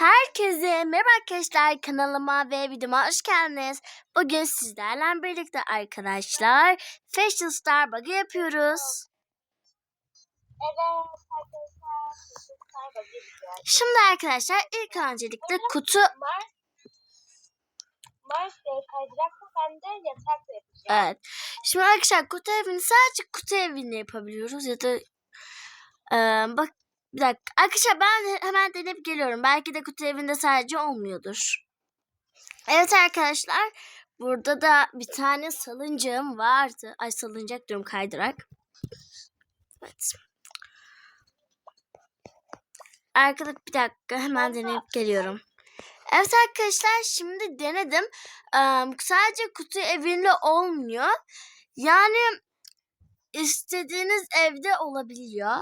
Herkese merhaba arkadaşlar kanalıma ve videoma hoş geldiniz. Bugün sizlerle birlikte arkadaşlar Fashion Star Bug'ı yapıyoruz. Şimdi arkadaşlar ilk öncelikle kutu e, evet. Şimdi arkadaşlar kutu evini sadece kutu evini yapabiliyoruz ya da Ee, bak bir dakika. Arkadaşlar ben hemen deneyip geliyorum. Belki de kutu evinde sadece olmuyordur. Evet arkadaşlar. Burada da bir tane salıncağım vardı. Ay salıncak diyorum kaydırak. Evet. Arkada bir dakika hemen deneyip geliyorum. Evet arkadaşlar şimdi denedim. Ee, sadece kutu evinde olmuyor. Yani istediğiniz evde olabiliyor.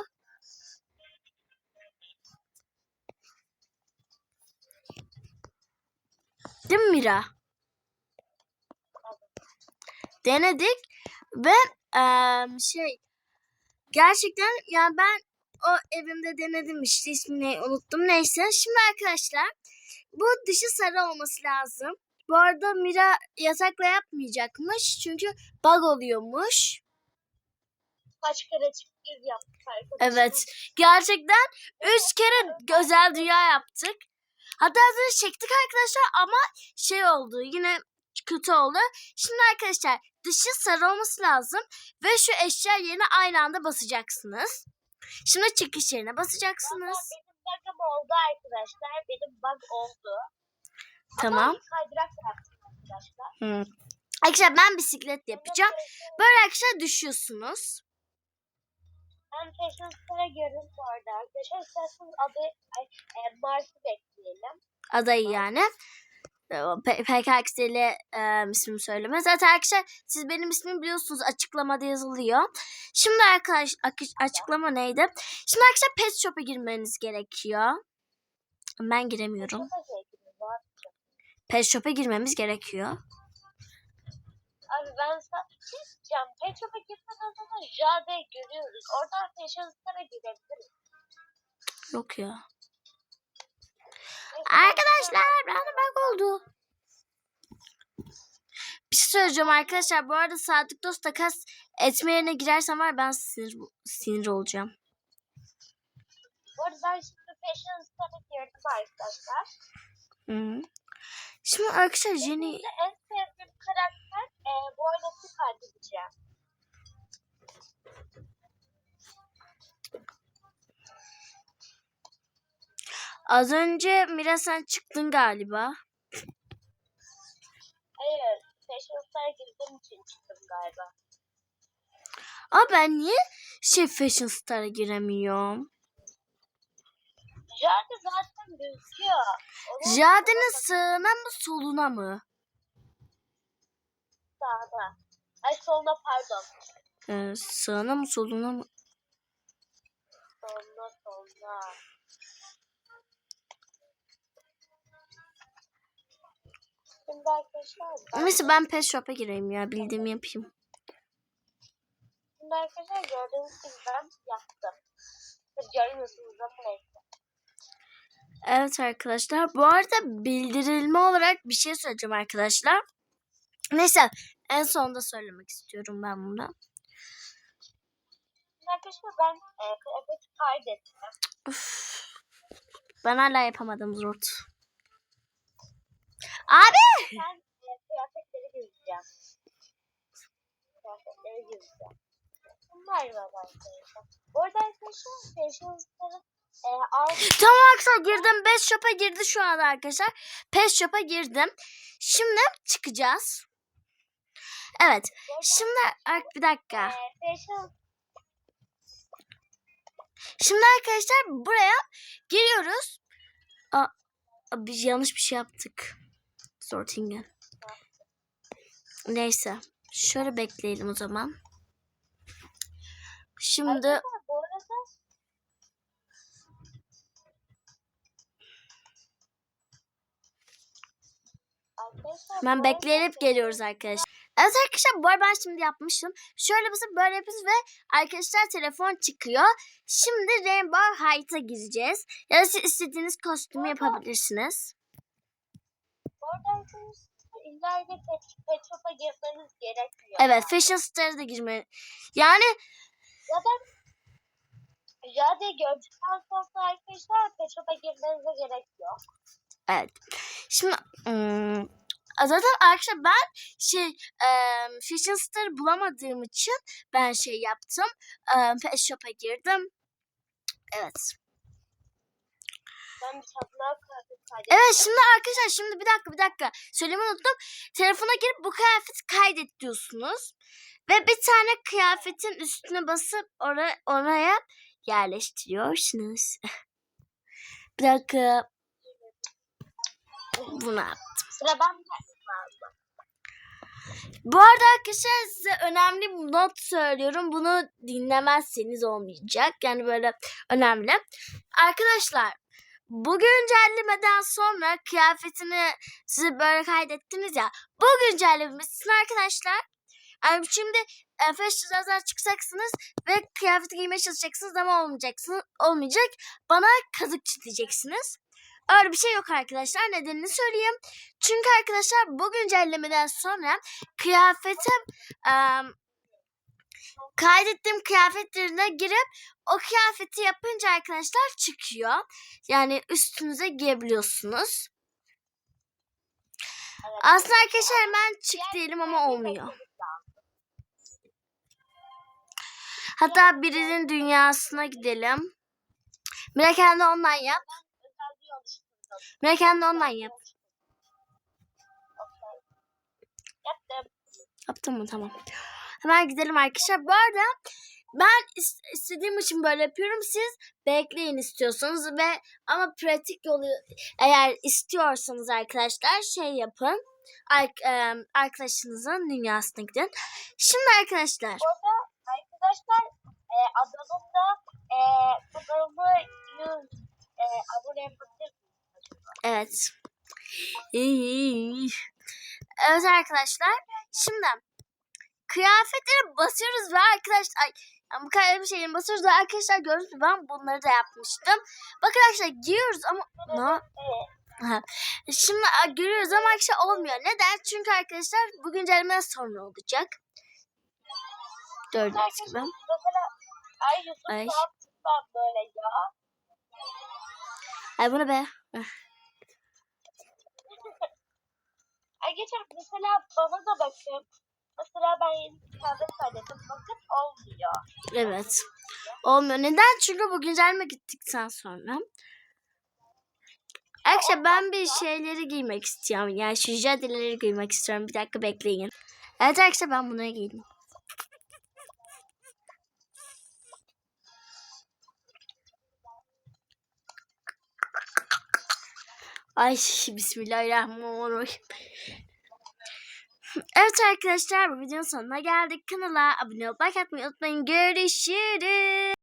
Değil mi Mira? Denedik ve eee, şey gerçekten yani ben o evimde denedim işte ismini unuttum neyse. Şimdi arkadaşlar bu dışı sarı olması lazım. Bu arada Mira yatakla yapmayacakmış çünkü bug oluyormuş. Kaç kere çıkıyoruz yaptık arkadaşlar. Evet gerçekten üç kere özel dünya yaptık. Hatta hazır çektik arkadaşlar ama şey oldu yine kötü oldu. Şimdi arkadaşlar dışı sarı olması lazım ve şu eşya yerine aynı anda basacaksınız. Şimdi çıkış yerine Ama basacaksınız. benim bug'ım oldu arkadaşlar. Benim bug oldu. Tamam. Ama yaptım arkadaşlar. Hı. Arkadaşlar ben bisiklet yapacağım. Böyle arkadaşlar düşüyorsunuz. Ben Star'a girdim bu arada arkadaşlar. İsterseniz adı e, Mars'ı bekleyelim. Adayı yani. Pe- PKX ile e, ismimi söyleme. Zaten arkadaşlar siz benim ismimi biliyorsunuz açıklamada yazılıyor. Şimdi arkadaş açıklama neydi? Şimdi arkadaşlar Pet Shop'a girmeniz gerekiyor. Ben giremiyorum. Pet Shop'a girmemiz gerekiyor. Abi ben sana şey diyeceğim. Pet Shop'a gitmeden sonra Jade'yi görüyoruz. Oradan Fashion Star'a girebiliriz. Yok ya. Arkadaşlar bana bak oldu. Bir şey söyleyeceğim arkadaşlar. Bu arada Sadık Dost takas etme yerine girersem var ben sinir, sinir olacağım. Bu arada ben şimdi Fashion Star'a girdim arkadaşlar. Hı. Şimdi arkadaşlar Jenny en sevdiğim karakter e, Violet'i kaydedeceğim. Az önce Mira sen çıktın galiba. Hayır. Fashion Star'a girdiğim için çıktım galiba. Ama ben niye şey Fashion Star'a giremiyorum? Jade zaten gözüküyor. Jade'nin sağına mı soluna mı? sağda. Ay solda pardon. Ee, sağına mı soluna mı? Solda. Şimdi arkadaşlar Neyse ben Pet Shop'a gireyim ya bildiğimi yapayım. şimdi arkadaşlar gördüğünüz gibi ben yaptım. Siz görmüyorsunuz ama neyse. Evet arkadaşlar bu arada bildirilme olarak bir şey söyleyeceğim arkadaşlar. Neyse en sonunda söylemek istiyorum ben bunu. Arkadaşlar ben e, kıyafeti kaydettim. Ben hala yapamadım Zort. Abi! Ben e, kıyafetleri giyeceğim. Kıyafetleri giyeceğim. Bunlar var arkadaşlar. Bu arada arkadaşlar e, Tamam arkadaşlar girdim. Pet Shop'a girdi şu anda arkadaşlar. Pet Shop'a girdim. Şimdi çıkacağız. Evet. Şimdi bir dakika. e, Fashion Şimdi arkadaşlar buraya giriyoruz. Aa, biz yanlış bir şey yaptık. Sortingen. Neyse. Şöyle bekleyelim o zaman. Şimdi Arkadaşlar bu arada Arkadaşlar hemen bekleyip geliyoruz arkadaşlar. Evet arkadaşlar bu arada ben şimdi yapmıştım. Şöyle basıp böyle yapıyoruz ve arkadaşlar telefon çıkıyor. Şimdi Rainbow Height'a gireceğiz. Ya da siz istediğiniz kostümü yapabilirsiniz. Bu arada arkadaşlar illa de pet, shop'a girmeniz gerekmiyor. Evet Fashion Star'a da girme. Yani Zaten Jade'yi gördükten sonra arkadaşlar pet shop'a girmenize gerek yok. Evet. Şimdi ım, zaten arkadaşlar ben şey eee Fashion Star'ı bulamadığım için ben şey yaptım. Eee Pet Shop'a girdim. Evet. Ben bir Evet şimdi arkadaşlar şimdi bir dakika bir dakika. Söylemeyi unuttum. Telefona girip bu kıyafeti kaydet diyorsunuz. Ve bir tane kıyafetin üstüne basıp oraya, oraya yerleştiriyorsunuz. bir dakika. Bunu yap. Sıra ben Bu arada arkadaşlar size önemli bir not söylüyorum. Bunu dinlemezseniz olmayacak. Yani böyle önemli. Arkadaşlar bu güncellemeden sonra kıyafetini sizi böyle kaydettiniz ya. Bu güncellemesi arkadaşlar. Yani şimdi e, festivalden çıkacaksınız ve kıyafeti giymeye çalışacaksınız ama olmayacaksınız. Olmayacak. Bana kazık çizeceksiniz. Öyle bir şey yok arkadaşlar. Nedenini söyleyeyim. Çünkü arkadaşlar bu güncellemeden sonra kıyafetim em, kaydettiğim kıyafetlerine girip o kıyafeti yapınca arkadaşlar çıkıyor. Yani üstünüze giyebiliyorsunuz. Aslında arkadaşlar hemen çık diyelim ama olmuyor. Hatta birinin dünyasına gidelim. Mira kendi online yap. Mira kendi online yap. Yaptım. Yaptın mı? Tamam. Hemen gidelim arkadaşlar. Bu arada ben is- istediğim için böyle yapıyorum. Siz bekleyin istiyorsanız ve ama pratik yolu eğer istiyorsanız arkadaşlar şey yapın. Arkadaşınızın dünyasına gidin. Şimdi arkadaşlar Bu arada arkadaşlar e, adamın da e, kanalımı yüz e, abone evet. Evet arkadaşlar. Şimdi kıyafetlere basıyoruz ve arkadaşlar ay, yani bu kadar bir şeyin basıyoruz ve arkadaşlar gördünüz mü ben bunları da yapmıştım. Bakın arkadaşlar giyiyoruz ama ne? Şimdi görüyoruz ama arkadaşlar olmuyor. Neden? Çünkü arkadaşlar bu güncellemeden sonra olacak. Gördüğünüz gibi. Ay Yusuf Ay. böyle ya? Ay bunu be. Ay geçen mesela bana da bakın. Mesela ben yeni bir kıyafet kaydettim. Bakın olmuyor. Evet. Olmuyor. Neden? Çünkü bu güncelleme gittikten sonra. Arkadaşlar ben bir şeyleri giymek istiyorum. Yani şu jadeleri giymek istiyorum. Bir dakika bekleyin. Evet arkadaşlar ben bunları giydim. Ay bismillahirrahmanirrahim. Evet arkadaşlar bu videonun sonuna geldik. Kanala abone olup like atmayı unutmayın. Görüşürüz.